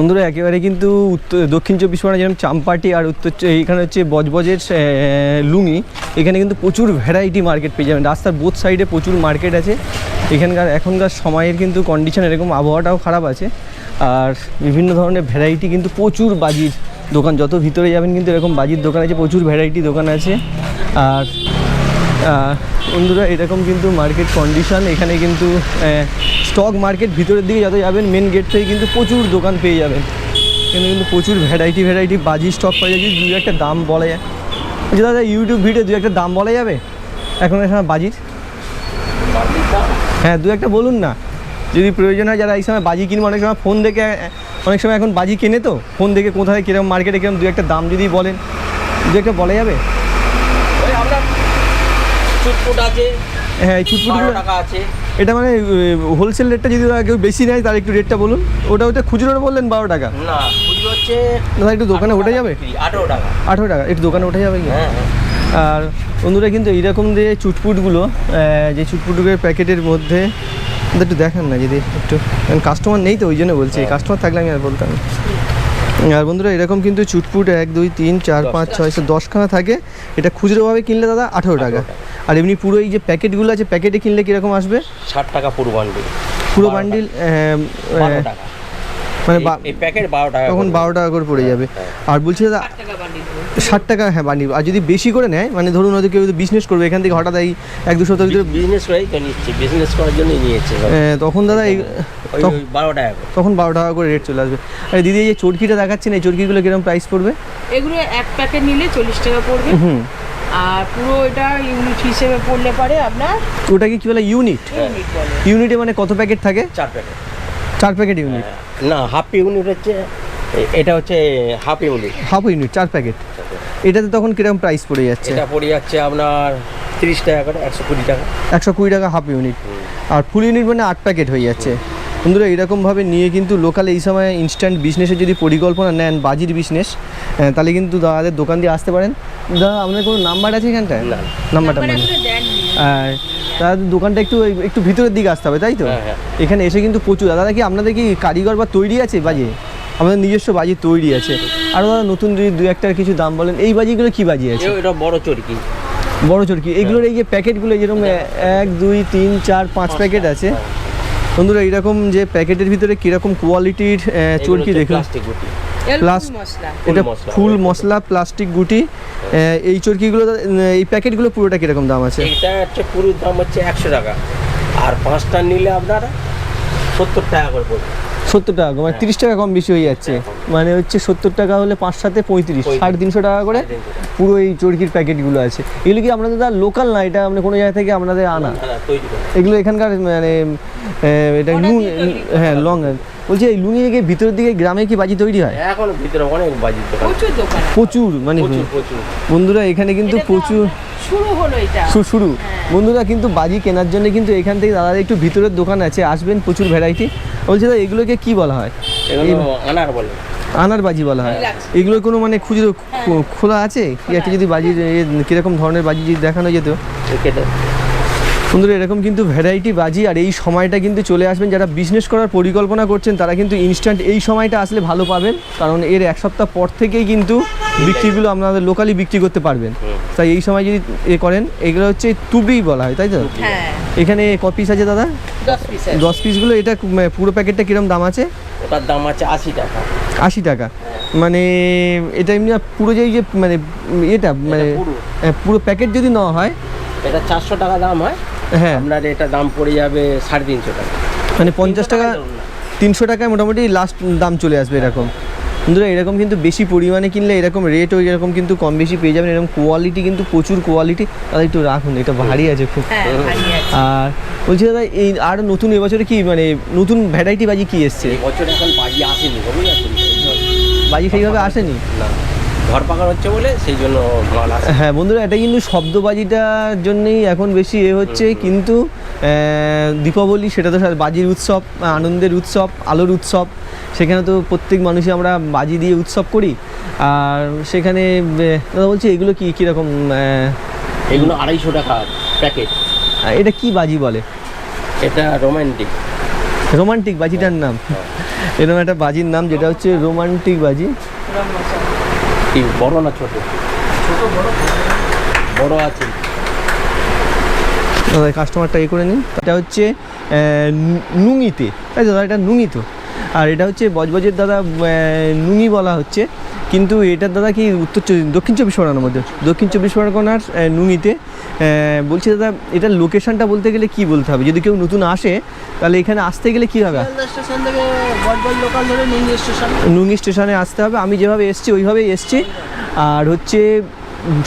বন্ধুরা, একেবারে কিন্তু উত্তর দক্ষিণ চব্বিশ পরগনা যেরকম চাম্পাটি আর উত্তর এইখানে হচ্ছে বজবজের লুঙি এখানে কিন্তু প্রচুর ভ্যারাইটি মার্কেট পেয়ে যাবেন। রাস্তার বোথ সাইডে প্রচুর মার্কেট আছে। এখানকার, এখনকার সময়ের কিন্তু কন্ডিশন এরকম, আবহাওয়াটাও খারাপ আছে। আর বিভিন্ন ধরনের ভ্যারাইটি কিন্তু প্রচুর বাজির দোকান, যত ভিতরে যাবেন কিন্তু এরকম বাজির দোকান আছে, প্রচুর ভ্যারাইটি দোকান আছে। আর বন্ধুরা, এরকম কিন্তু মার্কেট কন্ডিশন এখানে কিন্তু স্টক মার্কেট ভিতরের দিকে যত যাবেন মেন গেট থেকে কিন্তু প্রচুর দোকান পেয়ে যাবেন। এখানে কিন্তু প্রচুর ভ্যারাইটি ভ্যারাইটি বাজি স্টক পাওয়া যায়। দু একটা দাম বলা যায় বলছি দাদা ইউটিউব ভিডিও দু একটা দাম বলা যাবে? এখন এখানে বাজির? হ্যাঁ দু একটা বলুন না। যদি প্রয়োজন হয়, যারা এই সময় বাজি কিনবে, অনেক সময় ফোন দেখে, অনেক সময় এখন বাজি কেনে তো? ফোন দেখে কোথায় কীরকম মার্কেটে কীরকম দু একটা দাম যদি বলেন, দু একটা বলা যাবে? চুটপুট আছে হ্যাঁ এই ছুটপুটগুলো টাকা আছে। এটা মানে হোলসেল রেটটা যদি কেউ বেশি নেয় তার একটু রেটটা বলুন। ওটা ওটা খুচরো বললেন বারো টাকা। না হচ্ছে একটু দোকানে ওঠা যাবে? আঠারো টাকা। আঠেরো টাকা একটু দোকানে ওঠা যাবে কি? হ্যাঁ হ্যাঁ। আর বন্ধুরা কিন্তু এইরকম যে চুটপুটগুলো যে চুটপুটগুলোর প্যাকেটের মধ্যে একটু দেখান না যদি একটু কাস্টমার নেই তো ওই জন্য বলছি কাস্টমার থাকলে আমি আর বলতাম। আর বন্ধুরা এরকম কিন্তু চুটপুট এক দুই তিন চার পাঁচ ছয় সাত দশখানা থাকে। এটা খুচরোভাবে কিনলে দাদা আঠেরো টাকা। আর এমনি পুরো এই যে প্যাকেটগুলো আছে প্যাকেটে কিনলে কীরকম আসবে? ষাট টাকা পুরো বান্ডিল পুরো বান্ডিল মানে এই- প্যাকেট বারো টাকা তখন বারো টাকা করে পড়ে যাবে। আর বলছি দাদা ষাট টাকা হ্যাঁ বান্ডিল আর যদি বেশি করে নেয় মানে ধরুন হয়তো কেউ বিজনেস করবে এখান থেকে হঠাৎ এই এক দু সপ্তাহের ভিতরে বিজনেস করেই নিচ্ছে। বিজনেস করার জন্যই নিয়েছে তখন দাদা এই বারো টাকা করে। তখন বারো টাকা করে রেট চলে আসবে। আর দিদি এই যে চরকিটা দেখাচ্ছেন এই চরকিগুলো কীরকম প্রাইস পড়বে? এগুলো এক প্যাকেট নিলে চল্লিশ টাকা পড়বে। হুম। আর পুরো এটা ইউনিট হিসেবে পড়লে পারে আপনার ওটাকে কি বলে ইউনিট ইউনিট ইউনিটে মানে কত প্যাকেট থাকে? চার প্যাকেট চার প্যাকেট ইউনিট না হাফ ইউনিট হচ্ছে এটা হচ্ছে হাফ ইউনিট হাফ ইউনিট চার প্যাকেট এটাতে তখন কীরকম প্রাইস পড়ে যাচ্ছে? এটা পড়ে যাচ্ছে আপনার তিরিশ টাকা করে একশো কুড়ি টাকা। একশো কুড়ি টাকা হাফ ইউনিট আর ফুল ইউনিট মানে আট প্যাকেট হয়ে যাচ্ছে। বন্ধুরা এরকমভাবে নিয়ে কিন্তু লোকালে এই সময় ইনস্ট্যান্ট বিজনেসের যদি পরিকল্পনা নেন বাজির বিজনেস তাহলে কিন্তু দাদাদের দোকান দিয়ে আসতে পারেন। দাদা আপনার কোনো নাম্বার আছে এখানটায়। নাম্বারটা মানে আর দাদাদের দোকানটা একটু একটু ভিতরের দিকে আসতে হবে তাই তো? হ্যাঁ, হ্যাঁ। এখানে এসে কিন্তু প্রচুর। দাদা কি আপনাদের কি কারিগর বা তৈরি আছে বাজে আমাদের নিজস্ব বাজি তৈরি আছে। আর দাদা নতুন যদি দু একটা কিছু দাম বলেন এই বাজিগুলো কি বাজি আছে? এটা বড় চরকি। বড় চরকি। এগুলোর এই যে প্যাকেটগুলো যেরকম এক দুই তিন চার পাঁচ প্যাকেট আছে। বন্ধুরা এইরকম যে প্যাকেটের ভিতরে কীরকম কোয়ালিটির চরকি দেখুন। প্লাস্টিক গুটি। ফুল মশলা। এটা ফুল মশলা প্লাস্টিক গুটি। এই চরকিগুলো এই প্যাকেটগুলো পুরোটা কীরকম দাম আছে? এটা হচ্ছে পুরো দাম হচ্ছে একশো টাকা। আর পাঁচটা নিলে আপনার সত্তর টাকা করে পড়বে। সত্তর টাকা মানে তিরিশ টাকা কম বেশি হয়ে যাচ্ছে। মানে হচ্ছে সত্তর টাকা হলে পাঁচ সাথে পঁয়ত্রিশ। সাড়ে তিনশো টাকা করে পুরো এই চরকির প্যাকেটগুলো আছে। এগুলো কি আপনাদের লোকাল না এটা মানে কোনো জায়গা থেকে আপনাদের আনা? এগুলো এখানকার মানে এটা করা? হ্যাঁ লং বলছি এই লুঙ্গি দিকে ভিতরের দিকে গ্রামে কি বাজি তৈরি হয়? এখন ভিতরে অনেক দোকান প্রচুর মানে প্রচুর প্রচুর। বন্ধুরা এখানে কিন্তু প্রচুর শুরু হলো এটা। শুরু। বন্ধুরা কিন্তু বাজি কেনার জন্য কিন্তু এখান থেকে দাদার একটু ভিতরের দোকান আছে আসবেন প্রচুর ভ্যারাইটি বলছি দাদা এগুলোকে কি বলা হয়? এগুলো আনার বলে। আনার বাজি বলা হয়. এগুলো কোনো মানে খুচরো খো- খোলা আছে? কি একটা যদি বাজি কীরকম ধরনের বাজি যদি দেখানো যেত? বন্ধুরা এরকম কিন্তু ভ্যারাইটি বাজি আর এই সময়টা কিন্তু চলে আসবেন। যারা বিজনেস করার পরিকল্পনা করছেন তারা কিন্তু ইনস্ট্যান্ট এই সময়টা আসলে ভালো পাবেন। কারণ এর এক সপ্তাহ পর থেকেই কিন্তু বিক্রিগুলো আপনাদের লোকালি বিক্রি করতে পারবেন। তাই এই সময় যদি এ করেন এগুলো হচ্ছে তুবড়ি বলা হয় তাই তো? হ্যাঁ। এখানে ক পিস আছে দাদা? দশ পিসগুলো এটা পুরো প্যাকেটটা কিরম দাম আছে? ওটার দাম আছে আশি টাকা। আশি টাকা। মানে এটা এমনি পুরো যে যে মানে এটা মানে পুরো। প্যাকেট যদি নেওয়া হয়? এটা চারশো টাকা দাম হয়। হ্যাঁ। আপনার এটা দাম পড়ে যাবে সাড়ে তিনশো টাকা। মানে পঞ্চাশ টাকা। তিনশো টাকায় মোটামুটি লাস্ট দাম চলে আসবে এরকম। বন্ধুরা এরকম কিন্তু বেশি পরিমাণে কিনলে এরকম রেটও এরকম কিন্তু কম বেশি পেয়ে যাবেন। এরকম কোয়ালিটি কিন্তু প্রচুর কোয়ালিটি দাদা একটু রাখুন এটা ভারী আছে খুব। হ্যাঁ আর বলছি দাদা এই আর নতুন এবছরে কি মানে নতুন ভ্যারাইটি বাজি কি এসছে? বাজি আসেনি বাজি সেইভাবে আসেনি? না। ঘর পাকার হচ্ছে বলে সেই জন্য আসে হ্যাঁ বন্ধুরা এটা কিন্তু শব্দবাজিটার জন্যই এখন বেশি এ হচ্ছে। কিন্তু দীপাবলি সেটা তো বাজির উৎসব আনন্দের উৎসব আলোর উৎসব। সেখানে তো প্রত্যেক মানুষই আমরা বাজি দিয়ে উৎসব করি। আর সেখানে দাদা বলছি এগুলো কি কীরকম এগুলো আড়াইশো টাকা প্যাকেট। এটা কি বাজি বলে? এটা রোমান্টিক। রোমান্টিক বাজিটার নাম। এরকম একটা বাজির নাম যেটা হচ্ছে রোমান্টিক বাজি। কি বড় না ছোট? ছোট বড় বড় আছে। দাদা কাস্টমারটা এ করে নিন। এটা হচ্ছে নুঙিতে। তাই দাদা, এটা নুঙি তো। আর এটা হচ্ছে বজবজের দাদা নুঙি বলা হচ্ছে। কিন্তু এটা দাদা কি উত্তর দক্ষিণ চব্বিশ পরগনার মধ্যে? দক্ষিণ চব্বিশ পরগনার নুঙিতে। বলছি দাদা এটা লোকেশনটা বলতে গেলে কি বলতে হবে? যদি কেউ নতুন আসে তাহলে এখানে আসতে গেলে কী হবে? স্টেশন থেকে লোকাল ধরে নুঙ্গি স্টেশন। নুঙ্গি স্টেশনে আসতে হবে। আমি যেভাবে এসছি ওইভাবেই এসছি। আর হচ্ছে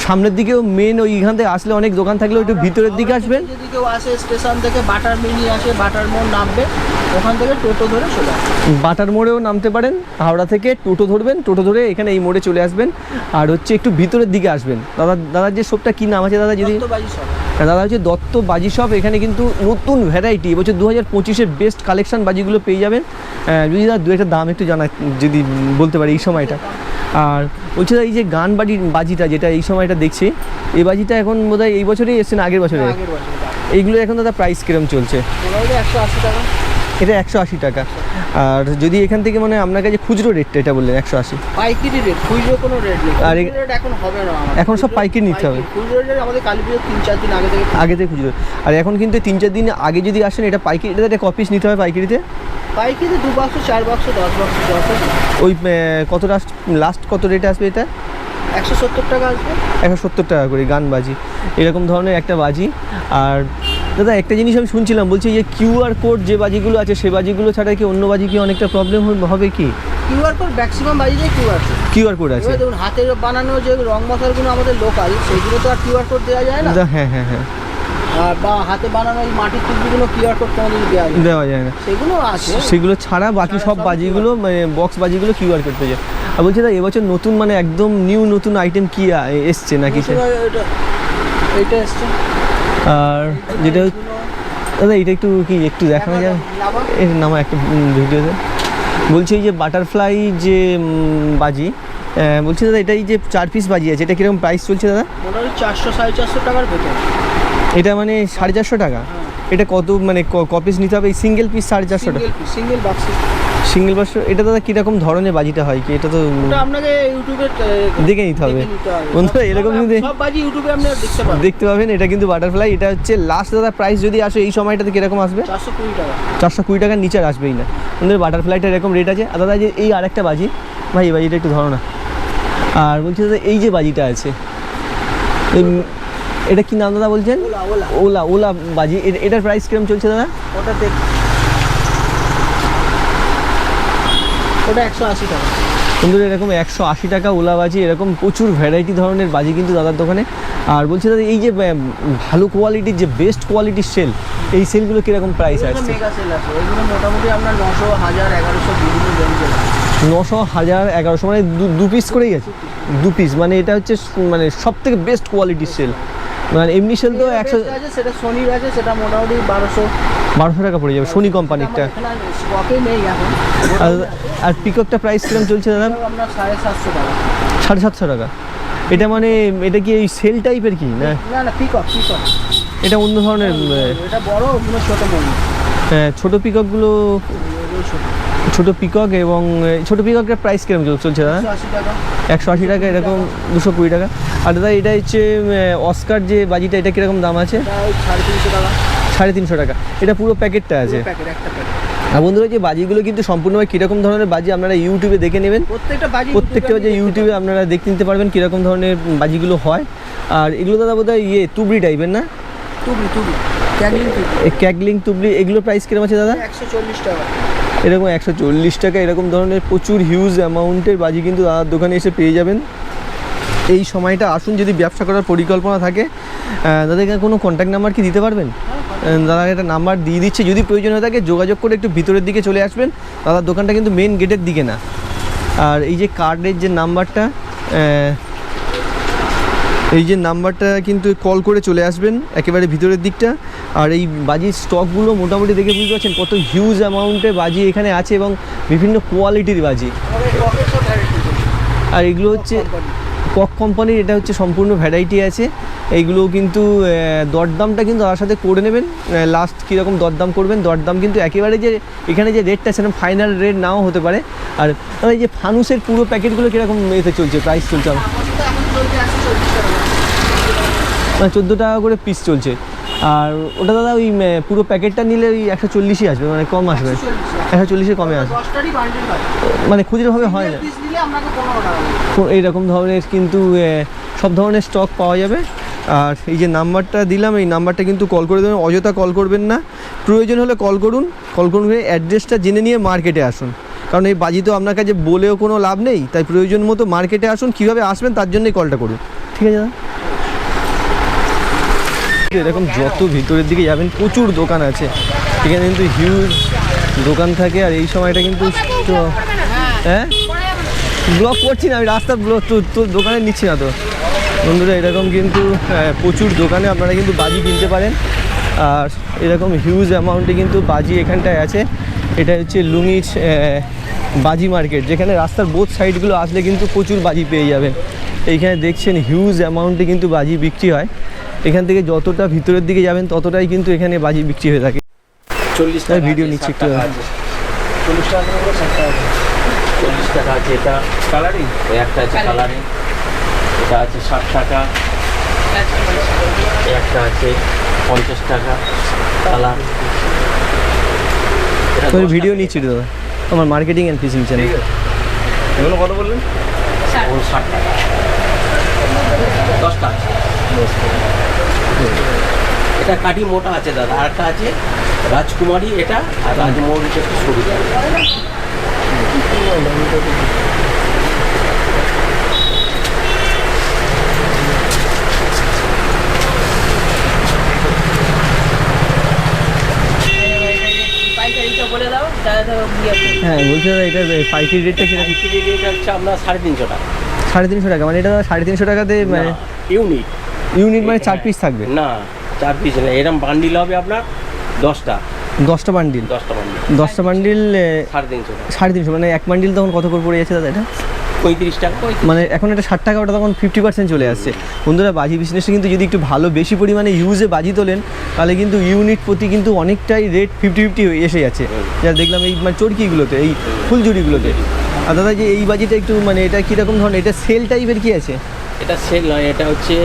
সামনের দিকেও মেন ওইখান থেকে আসলে অনেক দোকান থাকলে একটু ভিতরের দিকে আসবেন। যদি কেউ আসে স্টেশন থেকে বাটার মিনি আসে বাটার মোড় নামবে। ওখান থেকে টোটো ধরে চলে আসবে। বাটার মোড়েও নামতে পারেন হাওড়া থেকে টোটো ধরবেন টোটো ধরে এখানে এই মোড়ে চলে আসবেন আর হচ্ছে একটু ভিতরের দিকে আসবেন। দাদা দাদার যে শপটা কী নাম আছে দাদা যদি? দত্তবাজি দাদা হচ্ছে দত্ত বাজি শপ এখানে কিন্তু নতুন ভ্যারাইটি এবছর দু হাজার পঁচিশের বেস্ট কালেকশন বাজিগুলো পেয়ে যাবেন। যদি দাদা দু একটা দাম একটু জানা যদি বলতে পারি এই সময়টা। আর বলছি দাদা এই যে গান বাড়ির বাজিটা যেটা এই সময়টা দেখছি এই বাজিটা এখন বোধহয় এই বছরেই এসছে না আগের বছরে এইগুলো এখন দাদা প্রাইস কিরম চলছে? একশো আশি টাকা। এটা একশো আশি টাকা। আর যদি এখান থেকে মানে আপনার কাছে খুচরো রেটটা এটা বললেন একশো আশি। পাইকারি রেট খুচরো কোনো রেট নেই। আর এখন হবে না এখন সব পাইকারি নিতে হবে। খুচরো রেট আমাদের কালী পুজোর তিন চার দিন আগে থেকে আগে থেকে খুচরো। আর এখন কিন্তু তিন চার দিন আগে যদি আসেন এটা পাইকারি এটা একটা কপিস নিতে হবে পাইকারিতে? পাইকারি দু বাক্স চার বাক্স দশ বাক্স যত ওই কত লাস্ট লাস্ট কত রেটে আসবে এটা? একশো সত্তর টাকা আসবে। একশো সত্তর টাকা করে গান বাজি। এরকম ধরনের একটা বাজি। আর দাদা একটা জিনিস আমি শুনছিলাম বলছি যে কিউআর কোড যে বাজিগুলো আছে সে বাজিগুলো ছাড়া কি অন্য বাজি কি অনেকটা প্রবলেম হবে কি? কিউআর কোড ম্যাক্সিমাম বাজিতে কিউআর কোড। কিউআর কোড আছে। দেখুন হাতের বানানো যে রং মশালগুলো আমাদের লোকাল সেগুলো তো আর কিউআর কোড দেওয়া যায় না? হ্যাঁ হ্যাঁ হ্যাঁ। আর বা হাতে বানানো এই মাটির টুকরিগুলো কিউআর কোড কোনোদিন দেওয়া যায় দেওয়া যায় না। সেগুলো আছে। সেগুলো ছাড়া বাকি সব বাজিগুলো মানে বক্স বাজিগুলো কিউআর কোড পেয়ে যায়। আর বলছি দাদা এবছর নতুন মানে একদম নিউ নতুন আইটেম কি এসছে নাকি এটা- এসছে। আর যেটা দাদা এটা একটু কি একটু দেখানো যায়? এর নাম একটা ভিডিওতে। বলছি এই যে বাটারফ্লাই যে বাজি বলছি দাদা এটা এই যে চার পিস বাজি আছে এটা কীরকম প্রাইস চলছে দাদা? চারশো সাড়ে চারশো টাকার ভেতর। এটা মানে সাড়ে চারশো টাকা? এটা কত মানে ক পিস নিতে হবে? এই সিঙ্গেল পিস সাড়ে চারশো টাকা। সিঙ্গেল বাক্স সিঙ্গেল পাঁচশো এটা দাদা কীরকম ধরনের বাজিটা হয় কি? এটা তো আপনাকে ইউটিউবে দেখে নিতে হবে। বন্ধুরা এরকম কিন্তু সব বাজি ইউটিউবে আপনি দেখতে পাবেন। দেখতে পাবেন এটা কিন্তু বাটারফ্লাই এটা হচ্ছে লাস্ট দাদা প্রাইস যদি আসে এই সময়টাতে কীরকম আসবে? চারশো কুড়ি টাকা। চারশো কুড়ি টাকার নিচে আর আসবেই না। আমাদের বাটারফ্লাইটা এরকম রেট আছে। আর দাদা যে এই আরেকটা বাজি ভাই এই বাজিটা একটু ধরো না। আর বলছি দাদা এই যে বাজিটা আছে এটা কি নাম দাদা বলছেন? OLA OLA. ওলা ওলা বাজি। এটার প্রাইস কিরম চলছে দাদা? ওটা দেখ ওটা একশো আশি টাকা। বন্ধুরা এরকম একশো আশি টাকা ওলা বাজি এরকম প্রচুর ভ্যারাইটি ধরনের বাজি কিন্তু দাদার দোকানে। আর বলছি দাদা এই যে ভালো কোয়ালিটির যে বেস্ট কোয়ালিটির সেল এই সেলগুলো কীরকম প্রাইস আসছে মেগা সেল আছে। এগুলো মোটামুটি আপনার নশো হাজার এগারোশো বিভিন্ন নশো হাজার এগারোশো মানে দু- দু পিস করেই আছে। দু পিস মানে এটা হচ্ছে মানে সব থেকে বেস্ট কোয়ালিটির সেল মানে এমনি সেল তো একশো সেটা সোনির আছে সেটা মোটামুটি বারোশো বারোশো টাকা পড়ে যাবে সোনি কোম্পানিরটা আর পিকপটা প্রাইস কিরম চলছে দাদা? সাড়ে সাতশো টাকা। সাড়ে সাতশো টাকা। এটা মানে এটা কি এই সেল টাইপের কি না? না না পিকক পিকক এটা অন্য ধরনের এটা বড় ছোটো মূল্য আহ, ছোট পিককগুলো ছোট পিকক এবং ছোট পিককের প্রাইস চল- চলছে দাদা? একশো আশি টাকা। একশো আশি টাকা এরকম দুশো কুড়ি টাকা। আর দাদা এটা হচ্ছে অস্কার যে বাজিটা এটা কীরকম দাম আছে? সাড়ে তিনশো টাকা। এটা পুরো প্যাকেটটা আছে? আর বন্ধুরা যে বাজিগুলো কিন্তু সম্পূর্ণভাবে কীরকম ধরনের বাজি আপনারা ইউটিউবে দেখে নেবেন। প্রত্যেকটা বাজি প্রত্যেকটা ইউটিউবে আপনারা দেখতে নিতে পারবেন কীরকম ধরনের বাজিগুলো হয়। আর এগুলো দাদা বোধহয় ইয়ে তুবড়ি টাইপের না? ক্যাগলিং তুবড়ি এগুলো প্রাইস কীরকম আছে দাদা? একশো চল্লিশ টাকা। এরকম একশো চল্লিশ টাকা এরকম ধরনের প্রচুর হিউজ অ্যামাউন্টের বাজি কিন্তু দাদার দোকানে এসে পেয়ে যাবেন। এই সময়টা আসুন যদি ব্যবসা করার পরিকল্পনা থাকে। দাদা দাদাকে কোনো কন্ট্যাক্ট নাম্বার কি দিতে পারবেন? দাদা একটা নাম্বার দিয়ে দিচ্ছে যদি প্রয়োজন হয়ে থাকে যোগাযোগ করে একটু ভিতরের দিকে চলে আসবেন। দাদার দোকানটা কিন্তু মেন গেটের দিকে না। আর এই যে কার্ডের যে নাম্বারটা এই যে নাম্বারটা কিন্তু কল করে চলে আসবেন একেবারে ভিতরের দিকটা। আর এই বাজির স্টকগুলো মোটামুটি দেখে বুঝতে পারছেন কত হিউজ অ্যামাউন্টে বাজি এখানে আছে এবং বিভিন্ন কোয়ালিটির বাজি। আর এগুলো হচ্ছে কক কোম্পানির এটা হচ্ছে সম্পূর্ণ ভ্যারাইটি আছে। এইগুলো কিন্তু দরদামটা কিন্তু তার সাথে করে নেবেন। লাস্ট কীরকম দরদাম করবেন দরদাম কিন্তু একেবারে যে এখানে যে রেটটা সেরকম ফাইনাল রেট নাও হতে পারে। আর এই যে ফানুসের পুরো প্যাকেটগুলো কীরকম এতে চলছে প্রাইস চলছে? আমার মানে চোদ্দ টাকা করে পিস চলছে। আর ওটা দাদা ওই পুরো প্যাকেটটা নিলে ওই একশো চল্লিশই আসবে মানে কম আসবে। একশো চল্লিশে কমে আসবে। মানে খুচরোভাবে হয় না। এইরকম ধরনের কিন্তু সব ধরনের স্টক পাওয়া যাবে। আর এই যে নাম্বারটা দিলাম, এই নাম্বারটা কিন্তু কল করে দেবেন। অযথা কল করবেন না। প্রয়োজন হলে কল করুন। কল করুন অ্যাড্রেসটা জেনে নিয়ে মার্কেটে আসুন। কারণ এই বাজি তো আপনার কাছে বলেও কোনো লাভ নেই। তাই প্রয়োজন মতো মার্কেটে আসুন। কীভাবে আসবেন তার জন্যই কলটা করুন। ঠিক আছে দাদা? এরকম যত ভিতরের দিকে যাবেন, প্রচুর দোকান আছে। এখানে কিন্তু হিউজ দোকান থাকে আর এই সময়টা কিন্তু হ্যাঁ? ব্লক করছি না, আমি রাস্তার ব্লক তো দোকানে নিচ্ছি না তো। বন্ধুরা, এরকম কিন্তু প্রচুর দোকানে আপনারা কিন্তু বাজি কিনতে পারেন। আর এরকম হিউজ অ্যামাউন্টে কিন্তু বাজি এখানটায় আছে। এটা হচ্ছে লুঙ্গির বাজি মার্কেট যেখানে রাস্তার বোথ সাইডগুলো আসলে কিন্তু প্রচুর বাজি পেয়ে যাবেন। এইখানে দেখছেন হিউজ অ্যামাউন্টে কিন্তু বাজি বিক্রি হয়। এখান থেকে যতটা ভিতরের দিকে যাবেন ততটাই কিন্তু এখানে বাজি বিক্রি হয়ে থাকে। চল্লিশ টাকা ভিডিও নিচ্ছি একটু। চল্লিশ টাকা টাকা আছে। চল্লিশ টাকা আছে এটা কালারিং ওই একটা আছে কালারিং এটা আছে ষাট টাকা। একটা আছে পঞ্চাশ টাকা। কালার এটা ভিডিও নিচ্ছি দাদা। আমার মার্কেটিং অ্যান্ড ফিশিং চ্যানেল এগুলো কত বললেন? ষাট। টাকা। দশটা আছে এটা কাঠি মোটা আছে দাদা আর একটা আছে রাজকুমারী এটা আর রাজমৌরিটা একটু সরু। হ্যাঁ বলছি দাদা এটা পাইকারি রেটটা কীরকম? রেট হচ্ছে আপনার সাড়ে তিনশো টাকা। সাড়ে তিনশো টাকা মানে এটা সাড়ে তিনশো টাকাতে মানে ইউনিট। ইউনিট মানে চার পিস থাকবে? না চার পিস না এরকম বান্ডিল হবে আপনার দশটা। দশটা বান্ডিল দশটা বান্ডিল দশটা বান্ডিল সাড়ে তিনশো সাড়ে তিনশো মানে এক বান্ডিল তখন কত করে পড়ে যাচ্ছে দাদা এটা? পঁয়ত্রিশ টাকা মানে এখন এটা ষাট টাকা ওটা তখন ফিফটি পার্সেন্ট চলে আসছে। বন্ধুরা বাজি বিজনেসে কিন্তু যদি একটু ভালো বেশি পরিমাণে ইউজে বাজি তোলেন তাহলে কিন্তু ইউনিট প্রতি কিন্তু অনেকটাই রেট ফিফটি ফিফটি এসে যাচ্ছে। যা দেখলাম এই মানে চরকিগুলোতে এই ফুলঝুরিগুলোতে আর দাদা যে এই বাজিটা একটু মানে এটা কীরকম ধরনের এটা সেল টাইপের কি আছে? এটা সেল নয় এটা হচ্ছে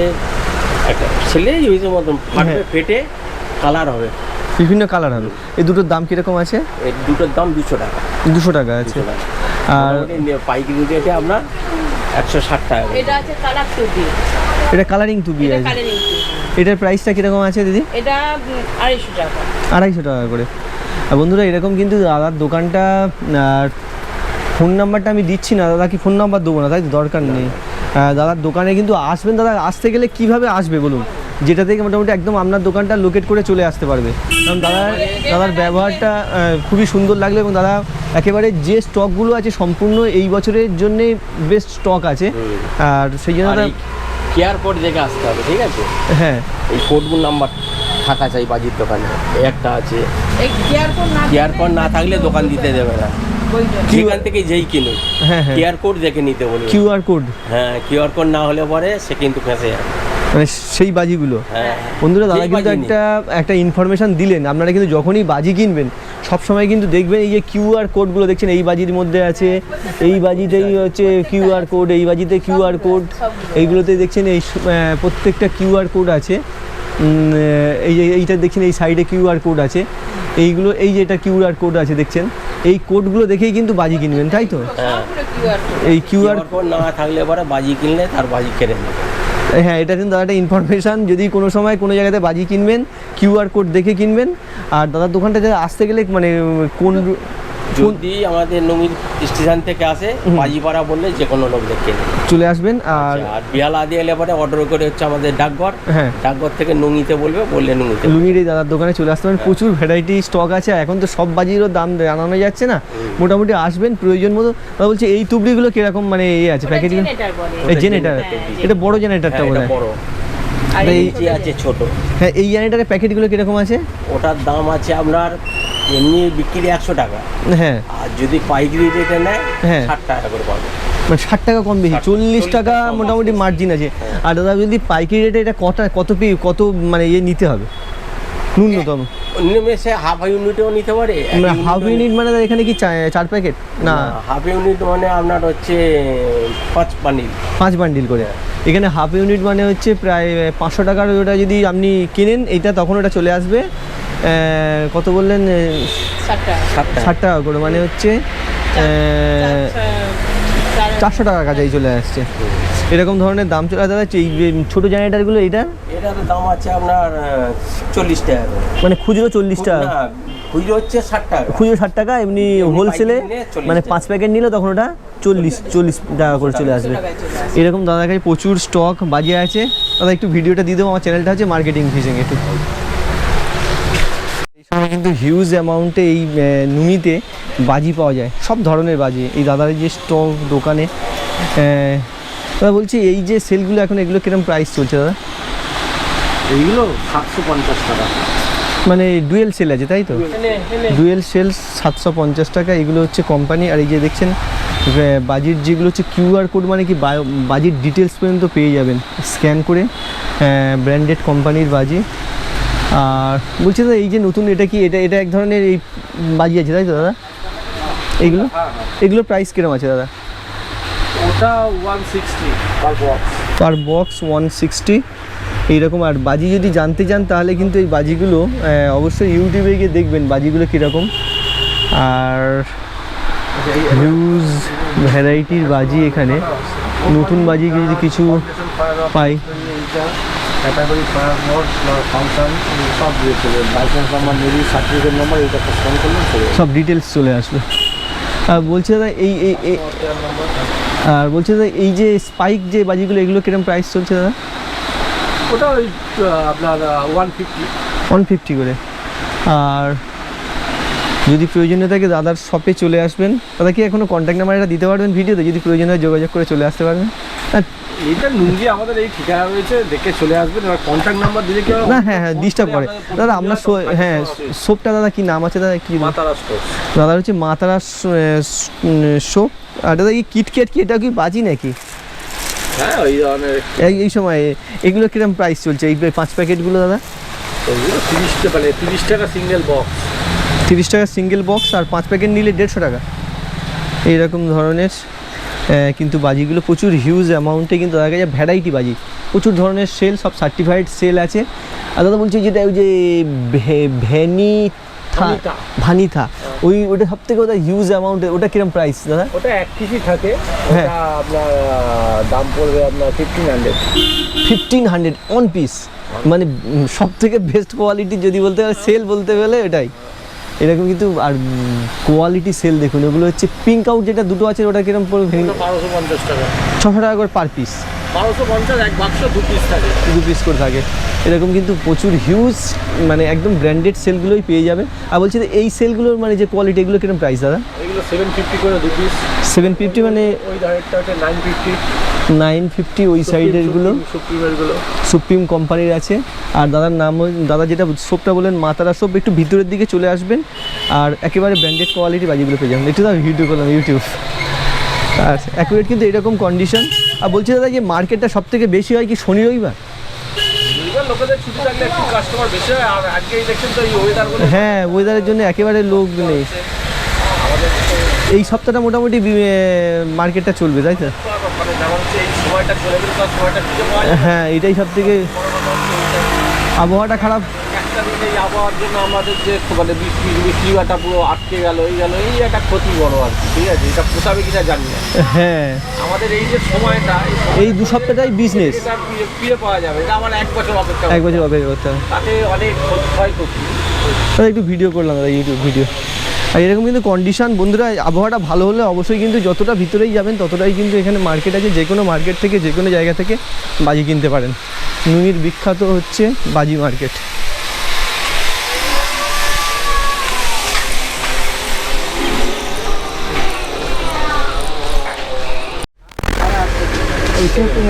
একটা ছেলে ইউজের মতন ফাটবে। ফেটে কালার হবে। বিভিন্ন কালার হবে। এই দুটোর দাম কীরকম আছে? এই দুটোর দাম দুশো টাকা। দুশো টাকা আছে। আর পাইকারি রেটে আপনার একশো ষাট টাকা করে। এটা আছে কালার টুপি এটা কালারিং টুপি এটা আছে। এটার প্রাইসটা কীরকম আছে দিদি? এটা আড়াইশো টাকা। আড়াইশো টাকা করে। আর বন্ধুরা এরকম কিন্তু দাদার দোকানটা আর ফোন নাম্বারটা আমি দিচ্ছি না। দাদা কি ফোন নাম্বার দেবো না? তাই তো দরকার নেই। দাদার দোকানে কিন্তু আসবেন দাদা আসতে গেলে কীভাবে আসবে বলুন? যেটা থেকে মোটামুটি একদম আপনার দোকানটা লোকেট করে চলে আসতে পারবে। কারণ দাদার দাদার ব্যবহারটা খুবই সুন্দর লাগল এবং দাদা একেবারে যে স্টকগুলো আছে সম্পূর্ণ এই বছরের জন্যে বেস্ট স্টক আছে। আর সেই জন্য দাদা কেয়ার কোড দেখে আসতে হবে ঠিক আছে? হ্যাঁ। এই কোডগুলো নাম্বার থাকা চাই বাজির দোকানে। এই একটা আছে। এই কেয়ার কোড না থাকলে দোকান দিতে দেবে না। যেখান থেকে যেই কিনুক হ্যাঁ হ্যাঁ কেয়ার কোড দেখে নিতে বলবে কিউআর কোড হ্যাঁ কিউআর কোড না হলে পরে সে কিন্তু ফেঁসে যাবে মানে সেই বাজিগুলো হ্যাঁ বন্ধুরা দাদা কিন্তু একটা একটা ইনফরমেশন দিলেন আপনারা কিন্তু যখনই বাজি কিনবেন সব সময় কিন্তু দেখবেন এই যে কিউআর কোডগুলো দেখছেন এই বাজির মধ্যে আছে এই বাজিতেই হচ্ছে কিউআর কোড এই বাজিতে কিউআর কোড এইগুলোতে দেখছেন এই প্রত্যেকটা কিউআর কোড আছে এই যে এইটা দেখছেন এই সাইডে কিউআর কোড আছে এইগুলো এই যে এটা কিউআর কোড আছে দেখছেন এই কোডগুলো দেখেই কিন্তু বাজি কিনবেন তাই তো হ্যাঁ। এই কিউআর কোড না থাকলে পরে বাজি কিনলে তার বাজি কেড়ে নেবে হ্যাঁ এটা কিন্তু একটা ইনফরমেশান যদি কোনো সময় কোনো জায়গাতে বাজি কিনবেন কিউআর কোড দেখে কিনবেন আর দাদার দোকানটা আসতে গেলে মানে কোন- যদি আমাদের নমির স্টেশন থেকে আসে বাজিপাড়া বললে যে কোনো লোক দেখে চলে আসবেন আর আর বিয়ালা দিয়ে এলে পরে অর্ডার করে হচ্ছে আমাদের ডাকঘর। হ্যাঁ। ডাকঘর থেকে নুঙিতে বলবে বললে নুঙিতে এই দাদার দোকানে চলে আসতে পারেন। প্রচুর ভ্যারাইটি স্টক আছে এখন তো সব বাজিরও দাম জানানো যাচ্ছে না। মোটামুটি আসবেন প্রয়োজন মতো। দাদা বলছে এই তুবড়িগুলো কীরকম মানে এই আছে প্যাকেজিং জেনারেটার হ্যাঁ, এটা বড় জেনারেটারটা হ্যাঁ, বলে বড়। আর এই- আছে ছোট। হ্যাঁ এই জেনারেটারের প্যাকেটগুলো কীরকম আছে? ওটার দাম আছে আপনার এমনি বিক্রি একশো টাকা। হ্যাঁ। আর যদি পাইকারি রেটে নেয় হ্যাঁ। ষাট টাকা করে পাবে। মানে ষাট টাকা কম বেশি। চল্লিশ টাকা মোটামুটি মার্জিন আছে। আর দাদা যদি পাইকারি রেটে এটা কত কত পি কত মানে ইয়ে নিতে হবে? ন্যূনতম। সে হাফ ইউনিটও নিতে পারে। হাফ ইউনিট মানে দাদা এখানে কি চার প্যাকেট না। হাফ ইউনিট মানে আপনার হচ্ছে পাঁচ পানির পাঁচ বান্ডিল করে। এখানে হাফ ইউনিট মানে হচ্ছে প্রায় পাঁচশো টাকার ওটা যদি আপনি কিনেন এইটা তখন ওটা চলে আসবে। কত বললেন? ষাট টাকা। করে মানে হচ্ছে চারশো টাকার কাছেই চলে আসছে। এরকম ধরনের দাম চলে আর দাদা এই ছোটো জেনারেটারগুলো এটা এটার দাম আছে আপনার চল্লিশ টাকা মানে খুচরো চল্লিশ টাকা? খুচরো হচ্ছে ষাট টাকা খুচরো ষাট টাকা এমনি হোলসেলে পাইকারি নিলে 40 মানে পাঁচ প্যাকেট নিলে তখন ওটা চল্লিশ চল্লিশ টাকা করে চলে আসবে। এরকম দাদার কাছে প্রচুর স্টক বাজিয়ে আছে। দাদা একটু ভিডিওটা দিয়ে দেবো আমার চ্যানেলটা হচ্ছে মার্কেটিং ফিজিং একটু। সময় কিন্তু হিউজ অ্যামাউন্টে এই নুনিতে বাজি পাওয়া যায়। সব ধরনের বাজি। এই দাদার যে স্টক দোকানে দাদা বলছি এই যে সেলগুলো এখন এগুলো কীরকম প্রাইস চলছে দাদা? এইগুলো সাতশো পঞ্চাশ টাকা। মানে ডুয়েল সেল আছে তাই তো? Dual cell. সাতশো পঞ্চাশ টাকা এগুলো হচ্ছে কোম্পানি আর এই যে দেখছেন বাজির যেগুলো হচ্ছে কিউআর কোড মানে কি বাজির ডিটেলস পর্যন্ত পেয়ে যাবেন। স্ক্যান করে ব্র্যান্ডেড কোম্পানির বাজি। আর বলছি দাদা এই যে নতুন এটা কি এটা এটা এক ধরনের এই বাজি আছে তাই তো দাদা? এইগুলো? এগুলো প্রাইস কিরম আছে দাদা? ওটা one sixty per box per box one sixty এইরকম আর বাজি যদি জানতে চান তাহলে কিন্তু এই বাজিগুলো অবশ্যই ইউটিউবে গিয়ে দেখবেন বাজিগুলো কীরকম। আর হিউজ ভ্যারাইটির বাজি এখানে। নতুন বাজি যদি কিছু পাই। ক্যাটাগরি ফায়ার মোড ফাংশন সব দিয়ে চলে লাইসেন্স নাম্বার নেবি সার্টিফিকেট নাম্বার এটা ফোন করলে সব ডিটেলস চলে আসবে। আর বলছি দাদা এই এই আর বলছি দাদা এই যে স্পাইক যে বাজিগুলো এগুলো কীরকম প্রাইস চলছে দাদা? ওটা ওই আপনার ওয়ান ফিফটি ওয়ান ফিফটি করে। আর যদি প্রয়োজনীয় থাকে দাদার শপে চলে আসবেন। দাদা কি এখনও কন্ট্যাক্ট নাম্বার এটা দিতে পারবেন ভিডিওতে? যদি প্রয়োজন হয় যোগাযোগ করে চলে আসতে পারবেন। আর এইটা নুঙ্গি আমাদের এই ঠিকানা রয়েছে দেখে চলে আসবেন। এবার কন্ট্যাক্ট নাম্বার দিলে কি? না হ্যাঁ হ্যাঁ ডিস্টার্ব করে। দাদা আপনার হ্যাঁ শপটা দাদা কি নাম আছে? দাদা কি মাতারা স্টোর দাদা হচ্ছে মাতারা শপ আর দাদা কি কিটক্যাট কি? এটা কি বাজি নাকি? হ্যাঁ ওই ধরনের। এই এই সময় এগুলো কীরকম প্রাইস চলছে? এই পাঁচ প্যাকেটগুলো দাদা? তিরিশ মানে তিরিশ টাকা সিঙ্গেল বক্স তিরিশ টাকা সিঙ্গেল বক্স আর পাঁচ প্যাকেট নিলে দেড়শো টাকা। এইরকম ধরনের। কিন্তু বাজিগুলো প্রচুর হিউজ অ্যামাউন্টে কিন্তু দেখা যায় ভ্যারাইটি বাজি। প্রচুর ধরনের সেল সব সার্টিফাইড সেল আছে। আর দাদা বলছি যেটা ওই যে ভে- ভ্যানিথা ভানিথা। ভানিথা ওই ওটা সব থেকে ওটা হিউজ অ্যামাউন্টে ওটা কিরম প্রাইস দাদা? ওটা এক কেজি থাকে। হ্যাঁ। আপনার দাম পড়বে আপনার fifteen hundred fifteen hundred on piece মানে সব থেকে বেস্ট কোয়ালিটি যদি বলতে গেলে সেল বলতে গেলে এটাই। এরকম কিন্তু আর কোয়ালিটি সেল দেখুন ওগুলো হচ্ছে পিঙ্ক আউট যেটা দুটো আছে ওটা কীরকম পড়বে বারোশো পঞ্চাশ টাকা। ছশো টাকা করে পার পিস বারোশো পঞ্চাশ এক বাক্স দু পিস থাকে। দু পিস করে থাকে। এরকম কিন্তু প্রচুর হিউজ মানে একদম ব্র্যান্ডেড সেলগুলোই পেয়ে যাবে আর বলছি যে এই সেলগুলোর মানে যে কোয়ালিটি এগুলো কীরকম প্রাইস দাদা? এগুলো সেভেন ফিফটি করে দু পিস সেভেন ফিফটি মানে ওই ধারেরটা হচ্ছে নাইন ফিফটি নাইন ফিফটি ওই সাইডেরগুলো সুপ্রিমেরগুলো সুপ্রিম কোম্পানির আছে। আর দাদার নাম দাদা যেটা সোপটা বলেন মাতারা সোপ একটু ভিতরের দিকে চলে আসবেন। আর একেবারে ব্র্যান্ডেড কোয়ালিটি বাজিগুলো পেয়ে যাবেন। একটু দাদা ভিডিও করলাম ইউটিউব আর অ্যাকুরেট কিন্তু এরকম কন্ডিশন আর বলছি দাদা যে মার্কেটটা সব থেকে বেশি হয় কি শনি রবিবার? লোকেদের ছুটি থাকলে একটু কাস্টমার বেশি হয়। আর আজকে দেখছেন তো এই ওয়েদার হ্যাঁ ওয়েদারের জন্য একেবারে লোক নেই। এই সপ্তাহটা মোটামুটি মার্কেটটা চলবে তাই তো। হ্যাঁ এটাই সব থেকে আবহাওয়াটা খারাপ। আবহাওয়ার জন্য আমাদের যে মানে বৃষ্টি বৃষ্টিটা পুরো আটকে গেল এই গেল এই একটা ক্ষতি বড় আর ঠিক আছে এটা পোষাবে কিনা জানি না হ্যাঁ। আমাদের এই যে সময়টা এই দু সপ্তাহটাই বিজনেস পাওয়া যাবে এটা আমার এক বছর অপেক্ষা এক বছর। অপেক্ষা করতে হবে। তাতে অনেক একটু ভিডিও করলাম দাদা ইউটিউব ভিডিও আর এরকম কিন্তু কন্ডিশন বন্ধুরা আবহাওয়াটা ভালো হলে অবশ্যই কিন্তু যতটা ভিতরেই যাবেন ততটাই কিন্তু এখানে মার্কেট আছে যে কোনো মার্কেট থেকে যে কোনো জায়গা থেকে বাজি কিনতে পারেন নুনির বিখ্যাত হচ্ছে বাজি মার্কেট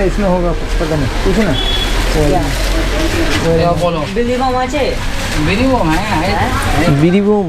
इसमें होगा पता नहीं कुछ ना বিলি কম আছে মিনিমাম হ্যাঁ হ্যাঁ বিড়ি বোম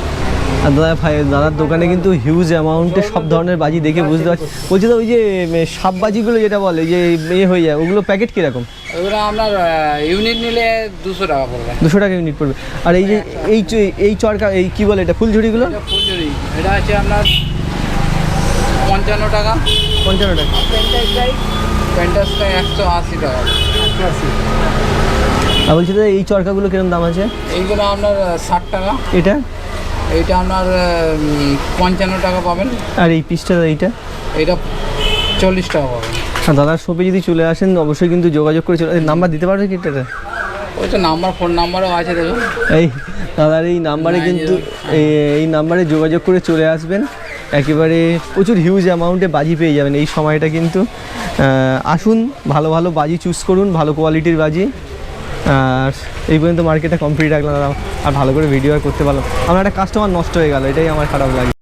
আর দাদা ভাই দাদার দোকানে কিন্তু হিউজ অ্যামাউন্টে সব ধরনের বাজি দেখে বুঝতে পারছি। বলছি তো ওই যে সাপ বাজিগুলো যেটা বলে যে ইয়ে হয়ে যায় ওগুলো প্যাকেট কীরকম? ওগুলো আপনার ইউনিট নিলে দুশো টাকা পড়বে। দুশো টাকা ইউনিট পড়বে। আর এই যে এই চ- এই চরকা এই কী বলে এটা ফুলঝুড়িগুলো? এটা ফুলঝুরি এটা আছে আপনার পঞ্চান্ন টাকা। পঞ্চান্ন টাকা। পেন্টাসটা একশো আশি টাকা। আর বলছি দাদা এই চরকাগুলো কীরকম দাম আছে? এইগুলো আপনার ষাট টাকা। এটা? এইটা আপনার পঞ্চান্ন টাকা পাবেন। আর এই পিসটা এইটা? এইটা চল্লিশ টাকা পাবেন। আর দাদার শপে যদি চলে আসেন অবশ্যই কিন্তু যোগাযোগ করে চলে নাম্বার দিতে পারবে কি এটা ওই তো নাম্বার ফোন নাম্বারও আছে দেখুন। এই দাদার এই নাম্বারে কিন্তু এই- এই নাম্বারে যোগাযোগ করে চলে আসবেন। একেবারে প্রচুর হিউজ অ্যামাউন্টে বাজি পেয়ে যাবেন। এই সময়টা কিন্তু আসুন ভালো ভালো বাজি চুজ করুন ভালো কোয়ালিটির বাজি। আর এই পর্যন্ত মার্কেটটা কমপ্লিট রাখলাম আর ভালো করে ভিডিও আর করতে পারলাম আমার একটা কাস্টমার নষ্ট হয়ে গেল, এটাই আমার খারাপ লাগে।